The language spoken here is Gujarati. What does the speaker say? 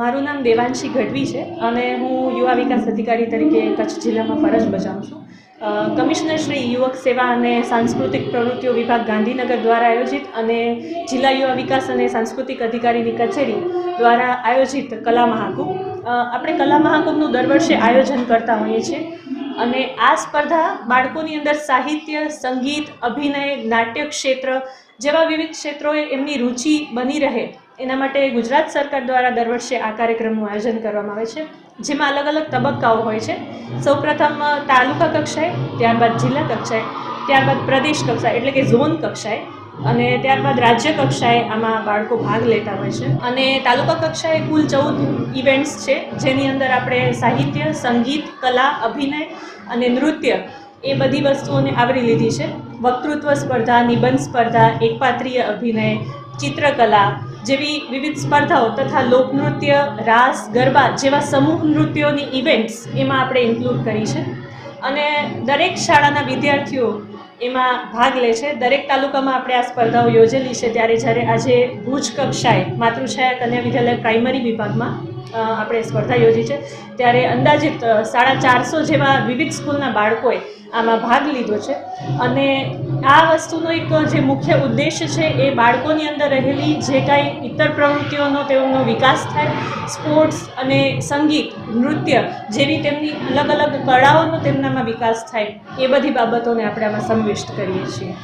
મારું નામ દેવાંશી ગઢવી છે અને હું યુવા વિકાસ અધિકારી તરીકે કચ્છ જિલ્લામાં ફરજ બજાવું છું. કમિશનર શ્રી યુવક સેવા અને સાંસ્કૃતિક પ્રવૃત્તિઓ વિભાગ ગાંધીનગર દ્વારા આયોજિત અને જિલ્લા યુવા વિકાસ અને સાંસ્કૃતિક અધિકારીની કચેરી દ્વારા આયોજિત કલા મહાકુંભ. આપણે કલા મહાકુંભનું દર વર્ષે આયોજન કરતા હોઈએ છીએ અને આ સ્પર્ધા બાળકોની અંદર સાહિત્ય, સંગીત, અભિનય નાટ્ય ક્ષેત્ર જેવા વિવિધ ક્ષેત્રોએ એમની રુચિ બની રહે એના માટે ગુજરાત સરકાર દ્વારા દર વર્ષે આ કાર્યક્રમનું આયોજન કરવામાં આવે છે, જેમાં અલગ અલગ તબક્કાઓ હોય છે. સૌપ્રથમ તાલુકા કક્ષાએ, ત્યારબાદ જિલ્લા કક્ષાએ, ત્યારબાદ પ્રદેશ કક્ષાએ, એટલે કે ઝોન કક્ષાએ અને ત્યારબાદ રાજ્ય કક્ષાએ આમાં બાળકો ભાગ લેતા હોય છે. અને તાલુકા કક્ષાએ કુલ ચૌદ ઇવેન્ટ્સ છે, જેની અંદર આપણે સાહિત્ય, સંગીત, કલા, અભિનય અને નૃત્ય એ બધી વસ્તુઓને આવરી લીધી છે. વક્તૃત્વ સ્પર્ધા, નિબંધ સ્પર્ધા, એકપાત્રીય અભિનય, ચિત્રકલા જેવી વિવિધ સ્પર્ધાઓ તથા લોકનૃત્ય, રાસ, ગરબા જેવા સમૂહ નૃત્યોની ઇવેન્ટ્સ એમાં આપણે ઇન્ક્લુડ કરી છે. અને દરેક શાળાના વિદ્યાર્થીઓ એમાં ભાગ લે છે. દરેક તાલુકામાં આપણે આ સ્પર્ધાઓ યોજેલી છે. ત્યારે જ્યારે આજે ભુજ કક્ષાએ માતૃછાયા કન્યા વિદ્યાલય પ્રાઇમરી વિભાગમાં આપણે સ્પર્ધા યોજી છે. ત્યારે અંદાજિત સાડા ચારસો જેવા વિવિધ સ્કૂલના બાળકોએ આમાં ભાગ લીધો છે. અને આ વસ્તુનો એક જે મુખ્ય ઉદ્દેશ છે એ બાળકોની અંદર રહેલી જે કાંઈ ઇતર પ્રવૃત્તિઓનો તેઓનો વિકાસ થાય, સ્પોર્ટ્સ અને સંગીત, નૃત્ય જેવી તેમની અલગ અલગ કળાઓનો તેમનામાં વિકાસ થાય, એ બધી બાબતોને આપણે આમાં સમાવિષ્ટ કરીએ છીએ.